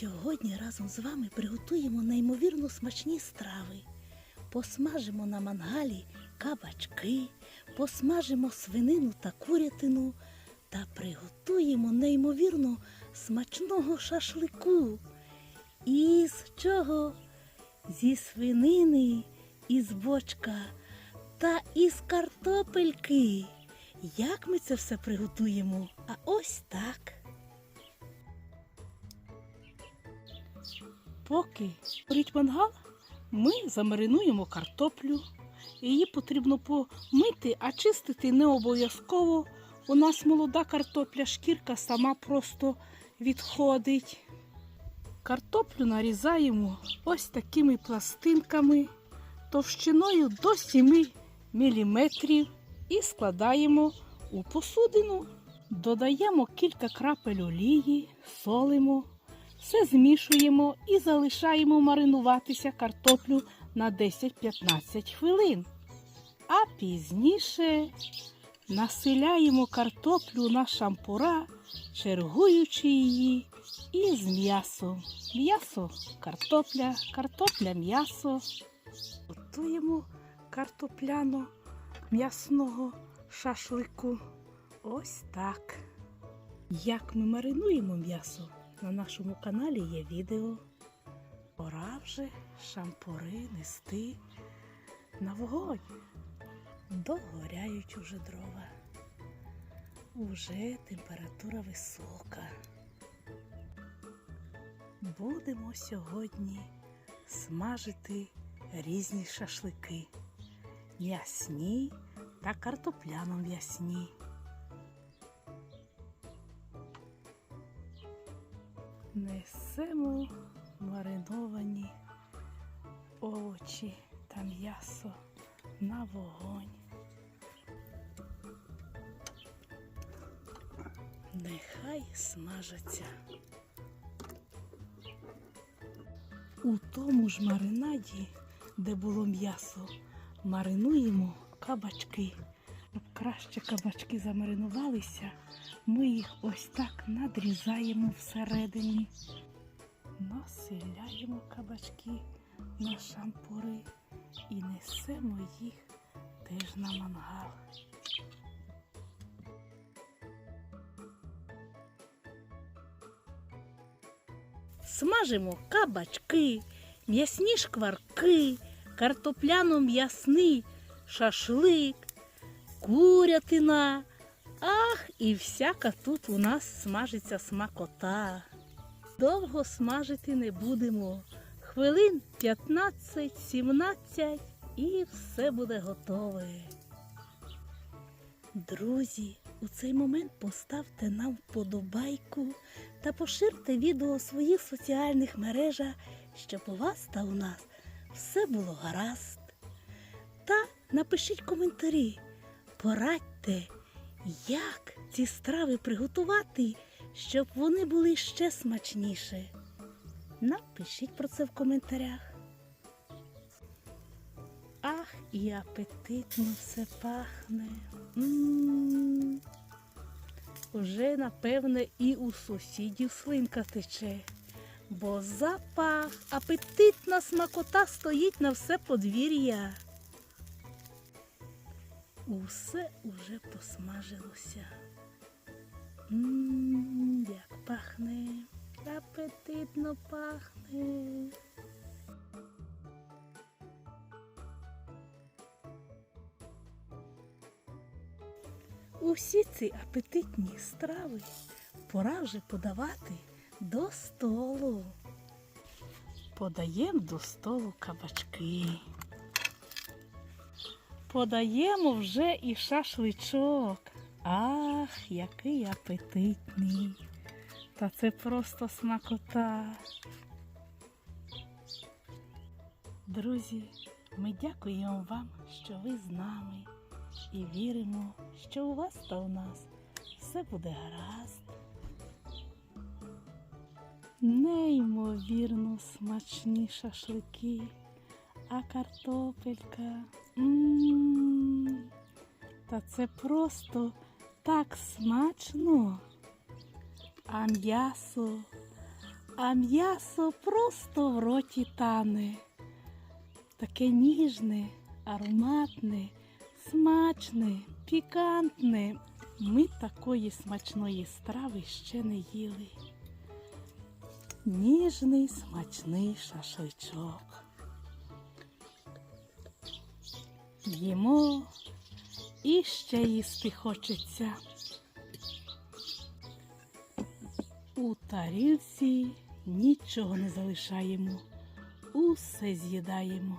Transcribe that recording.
Сьогодні разом з вами приготуємо неймовірно смачні страви. Посмажимо на мангалі кабачки, посмажимо свинину та курятину та приготуємо неймовірно смачного шашлику. Із чого? Зі свинини, із бочка та із картопельки. Як ми це все приготуємо? А ось так. Поки горить мангал, ми замаринуємо картоплю. Її потрібно помити, а чистити не обов'язково. У нас молода картопля, шкірка сама просто відходить. Картоплю нарізаємо ось такими пластинками товщиною до 7 мм і складаємо у посудину. Додаємо кілька крапель олії, солимо, все змішуємо і залишаємо маринуватися картоплю на 10-15 хвилин. А пізніше насиляємо картоплю на шампура, чергуючи її із м'ясом. М'ясо, картопля, картопля, м'ясо. Готуємо картопляно м'ясного шашлику. Ось так. Як ми маринуємо м'ясо? На нашому каналі є відео. Пора вже шампури нести на вогонь. Догоряють уже дрова. Уже температура висока. Будемо сьогодні смажити різні шашлики. М'ясні та картопляно м'ясні. Несемо мариновані овочі та м'ясо на вогонь. Нехай смажаться. У тому ж маринаді, де було м'ясо, маринуємо кабачки. Краще кабачки замаринувалися, ми їх ось так надрізаємо всередині. Населяємо кабачки на шампури і несемо їх теж на мангал. Смажимо кабачки, м'ясні шкварки, картопляно-м'ясний шашлик, курятина. Ах, і всяка тут у нас смажиться смакота. Довго смажити не будемо. Хвилин 15-17 і все буде готове. Друзі, у цей момент поставте нам вподобайку та поширте відео у своїх соціальних мережах, щоб у вас та у нас все було гаразд. Та напишіть коментарі, порадьте, як ці страви приготувати, щоб вони були ще смачніше. Напишіть про це в коментарях. Ах, і апетитно все пахне. М-м-м. Уже, напевне, і у сусідів слинка тече, бо запах, апетитна смакота стоїть на все подвір'я. Усе уже посмажилося. М-м, як пахне, апетитно пахне. Усі ці апетитні страви пора вже подавати до столу. Подаємо до столу кабачки. Подаємо вже і шашличок. Ах, який апетитний. Та це просто смакота. Друзі, ми дякуємо вам, що ви з нами і віримо, що у вас та у нас все буде гаразд. Неймовірно смачні шашлики, а картопелька. М-м-м. Та це просто так смачно. А м'ясо, а м'ясо просто в роті тане. Таке ніжне, ароматне, смачне, пікантне. Ми такої смачної страви ще не їли. Ніжний смачний шашличок. Їмо і ще їсти хочеться. У тарілці нічого не залишаємо, усе з'їдаємо.